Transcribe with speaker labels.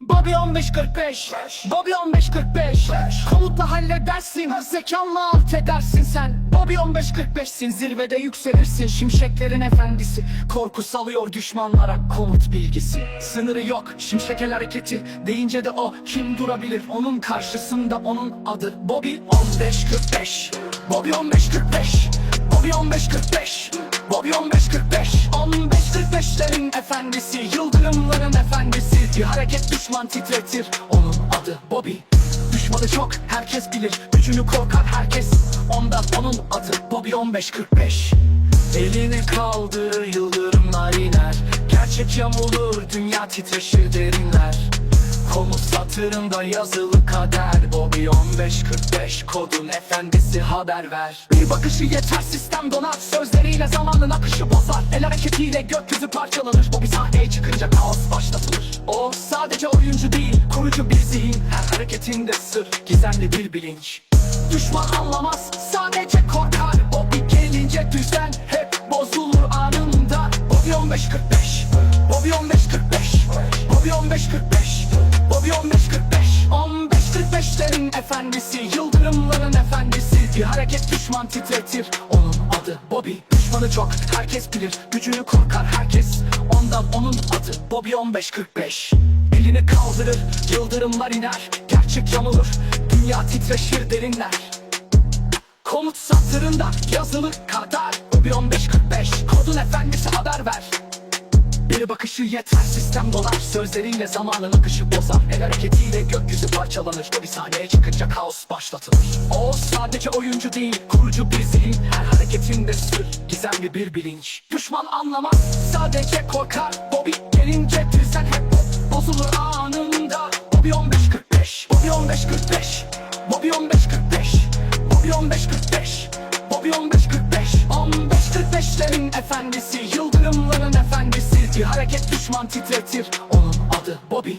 Speaker 1: Bobby 1545 Bobby 1545 Komutla halledersin Zekanla alt edersin sen. Bobby 1545'sin zirvede yükselirsin. Şimşeklerin efendisi Korku salıyor düşmanlara komut bilgisi. Sınırı yok şimşekel hareketi. Deyince de o kim durabilir? Onun karşısında onun adı Bobby 1545 Bobby 1545 Bobby 1545 Bobby 1545 1545'lerin efendisi Yıldırımların efendisi. Bir hareket düşman titretir Onun adı Bobby. Düşmanı çok herkes bilir Gücünü korkar herkes. Ondan onun adı Bobby 1545 Elini kaldır yıldırımlar iner. Gerçek yamulur dünya titreşir derinler. Komut satırında yazılı kader. Bobby 1545 kodun efendisi haber ver. Bir bakışı yeter sistem donar. Sözleriyle zamanın akışı bozar Hareketiyle gökyüzü parçalanır. Bobby sahneye çıkınca kaos başlatılır. O sadece oyuncu değil kurucu bir zihin. Her hareketinde sır gizemli bir bilinç. Düşman anlamaz sadece korkar. Bobby gelince düzen hep bozulur anında. Bobby 1545 Bobby 1545 Bobby 1545 Bobby 1545 1545'lerin efendisi Yıldırımların efendisi. Bir hareket düşman titretir Onun adı Bobby Düşmanı çok herkes bilir Gücünü korkar herkes. Ondan onun adı Bobby 1545 Elini kaldırır Yıldırımlar iner Gerçek yamulur Dünya titreşir derinler. Komut satırında yazılı kadar Bobby 1545 Kodun efendisi haber ver bakışı yeter. Sistem dolar Sözleriyle zamanın akışı bozar. El hareketiyle gökyüzü parçalanır Bir sahneye çıkınca kaos başlatılır. O sadece oyuncu değil kurucu bir zihin. Her hareketinde sır gizemli bir bilinç. Düşman anlamaz sadece korkar. Bobby gelince düzen hep bozulur anında. Bobby 1545 Bobby 1545 Bobby 1545 Bobby 1545 Bobby 1545 1545'lerin efendisi Bir hareket düşman titretir. Onun adı Bobby